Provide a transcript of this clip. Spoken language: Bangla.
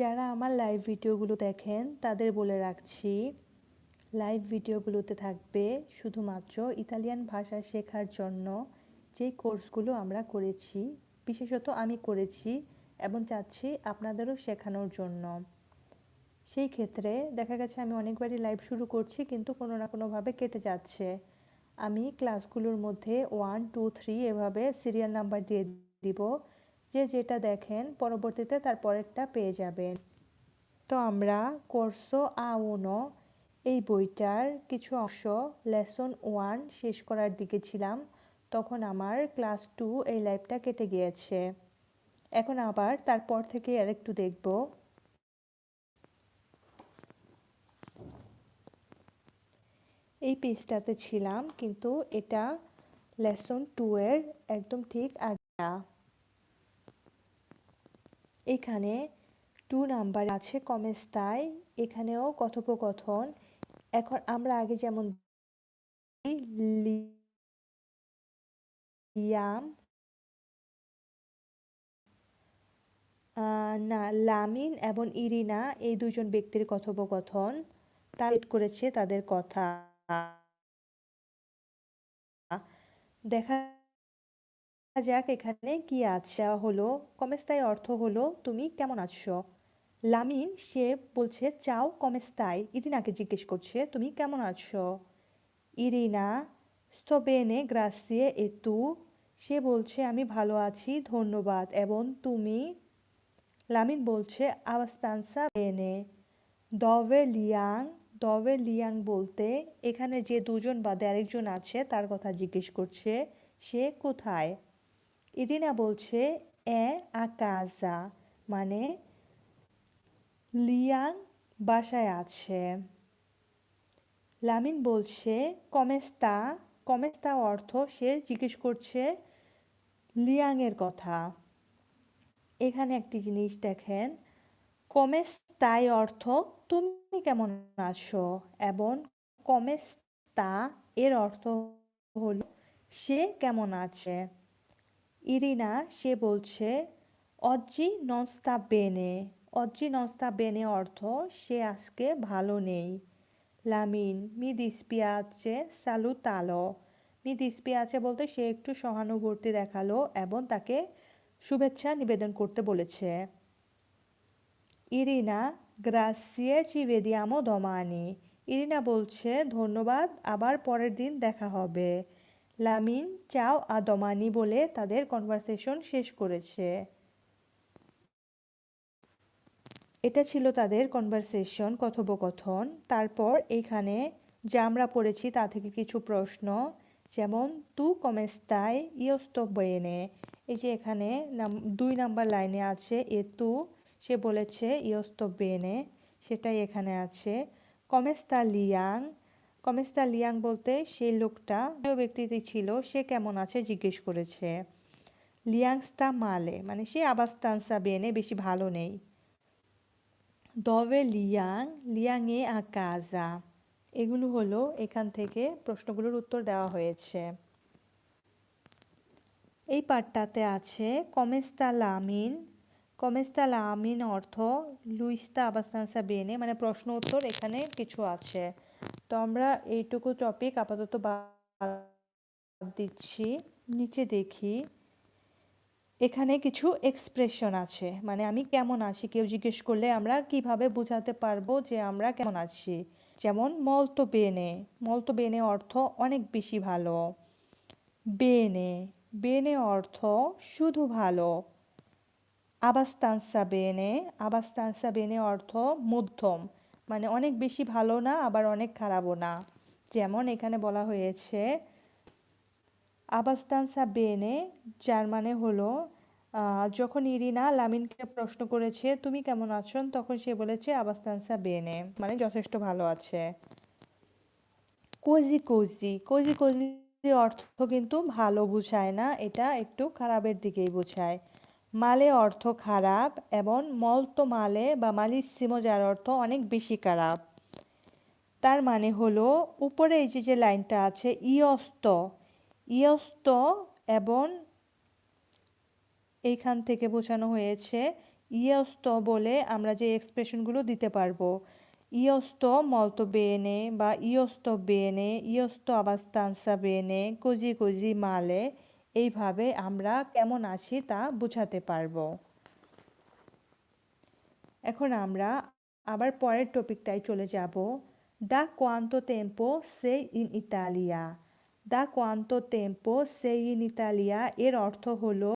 যারা আমার লাইভ ভিডিওগুলো দেখেন, তাদের বলে রাখছি লাইভ ভিডিওগুলোতে থাকবে শুধুমাত্র ইতালিয়ান ভাষা শেখার জন্য যেই কোর্সগুলো আমরা করেছি। বিশেষত আমি করেছি এবং চাচ্ছি আপনাদেরও শেখানোর জন্য। সেই ক্ষেত্রে দেখা গেছে আমি অনেকবারই লাইভ শুরু করছি, কিন্তু কোনো না কোনোভাবে কেটে যাচ্ছে। আমি ক্লাসগুলোর মধ্যে ওয়ান টু থ্রি এভাবে সিরিয়াল নাম্বার দিয়ে দিব। যে যেটা দেখেন, পরবর্তীতে তার পরেরটা পেয়ে যাবেন। তো আমরা কোর্সো আউনো এই বইটার কিছু অংশ, লেসন ওয়ান শেষ করার দিকে ছিলাম। তখন আমার ক্লাস টু এই লাইফটা কেটে গিয়েছে। এখন আবার তারপর থেকে আরেকটু দেখব। এই পেজটাতে ছিলাম, কিন্তু এটা লেসন টু এর একদম ঠিক আগে এখানে টু নাম্বার আছে কমেস্তায় এখানেও কথোপকথন। এখন আমরা আগে যেমন লিয়াম না, লামিন এবং ইরিনা এই দুজন ব্যক্তির কথোপকথন। তার করেছে তাদের কথা। দেখা যাক এখানে কি আছে। হলো, কমেস্তাই অর্থ হলো, তুমি কেমন আছো? লামিন, সে বলছে, চাও কমেস্তাই। ইরিনাকে জিজ্ঞেস করছে, তুমি কেমন আছো? ইরিনা স্তবেনে গ্রাসিয়ে এতু সে বলছে, আমি ভালো আছি, ধন্যবাদ। এবং তুমি? লামিন বলছে, আবাস্তানসা বেনে। দভে লিয়াং। দভে লিয়াং বলতে, এখানে যে দুজন বা আরেকজন আছে, তার কথা জিজ্ঞেস করছে, সে কোথায়? ইরিনা বলছে এ আকাজা মানে লিয়াং বাসায় আছে। লামিন বলছে, কমেস্তা কমেস্তা অর্থ সে জিজ্ঞেস করছে লিয়াংয়ের কথা। এখানে একটি জিনিস দেখেন কমেস্তাই অর্থ, তুমি কেমন আছো? এবং কমেস্তা, এর অর্থ হল সে কেমন আছে? ইরিনা, সে বলছে, অজ্জি নস্তা বেনে। অজ্জি নস্তা বেনে অর্থ, সে আজকে ভালো নেই। লামিন মি দিসপিয়াচে সালুতালো। মি দিসপিয়াচে বলতে সে একটু সহানুভূতি দেখাল এবং তাকে শুভেচ্ছা নিবেদন করতে বলেছে। ইরিনা, গ্রাসিয়ে চি ভেদিয়ামো দমানি। ইরিনা বলছে, ধন্যবাদ, আবার পরের দিন দেখা হবে। লামিন চাও আদমানি বলে তাদের কনভারসেশন শেষ করেছে। এটা ছিল তাদের কনভারসেশন কথোপকথন। তারপর এইখানে যা আমরা পড়েছি তা থেকে কিছু প্রশ্ন, যেমন, তু কমেস্তায় ইয়স্ত বয়েনে? এই যে এখানে দুই নাম্বার লাইনে আছে, এ তু? সে বলেছে, ইয়স্ত বেনে সেটাই এখানে আছে। কমেস্তা লিয়াং? কমেস্তা লিয়াং বলতে সেই লোকটা যে ব্যক্তিটি ছিল, সে কেমন আছে? জিজ্ঞেস করেছে। লিয়াংস্তা মালে মানে সে আবাস্তানসা বেনে বেশি ভালো নেই। দবে লিয়াং, লিয়াংয়ে আকাজা। এগুলো হলো এখান থেকে প্রশ্নগুলোর উত্তর দেওয়া হয়েছে। এই পাঠটাতে আছে, কমেস্তা লামিন কমেস্তা লামিন অর্থ, লুইস্তা আবাস্তানসা বেনে মানে প্রশ্ন উত্তর এখানে কিছু আছে। তো আমরা এইটুকু টপিক আপাতত বাদ দিচ্ছি। নিচে দেখি। এখানে কিছু এক্সপ্রেশন আছে। মানে আমি কেমন আছি? কেউ জিজ্ঞেস করলে আমরা কীভাবে বোঝাতে পারব যে আমরা কেমন আছি? যেমন মলতো বেনে। মলতো বেনে অর্থ অনেক বেশি ভালো। বেনে। বেনে অর্থ শুধু ভালো। আবাস্তানসা বেনে। আবাস্তানসা বেনে অর্থ মধ্যম। মানে অনেক বেশি ভালো না, আবার অনেক খারাপও না। যেমন এখানে বলা হয়েছে আবাস্তানসা বেনে যার মানে হলো যখন ইরিনা লামিনকে প্রশ্ন করেছে, তুমি কেমন আছো? তখন সে বলেছে আবাস্তানসা বেনে মানে যথেষ্ট ভালো আছে। কোজি কোজি কোজি কোজি অর্থ কিন্তু ভালো বুঝায় না, এটা একটু খারাপের দিকেই বোঝায়। মালে অর্থ খারাপ এবং মলতো মালে বা মালিসিমো যার অর্থ অনেক বেশি খারাপ। তার মানে হলো, উপরে এই যে যে লাইনটা আছে, ইয়স্ত ইয়স্ত এবং এইখান থেকে বোঝানো হয়েছে, ইয়স্তো বলে আমরা যে এক্সপ্রেশনগুলো দিতে পারব। ইয়স্তো মলতো বেনে বা ইয়স্তো বেনে, ইয়স্তো আবাস্তানসা বেনে, কোজি কোজি মালে এইভাবে আমরা কেমন আছি তা বুঝাতে পারব। এখন আমরা আবার পরের টপিকটায় চলে যাব। দা কোয়ান্তো টেম্পো সে ইন ইতালিয়া। দা কোয়ান্তো টেম্পো সে ইন ইতালিয়া এর অর্থ হলো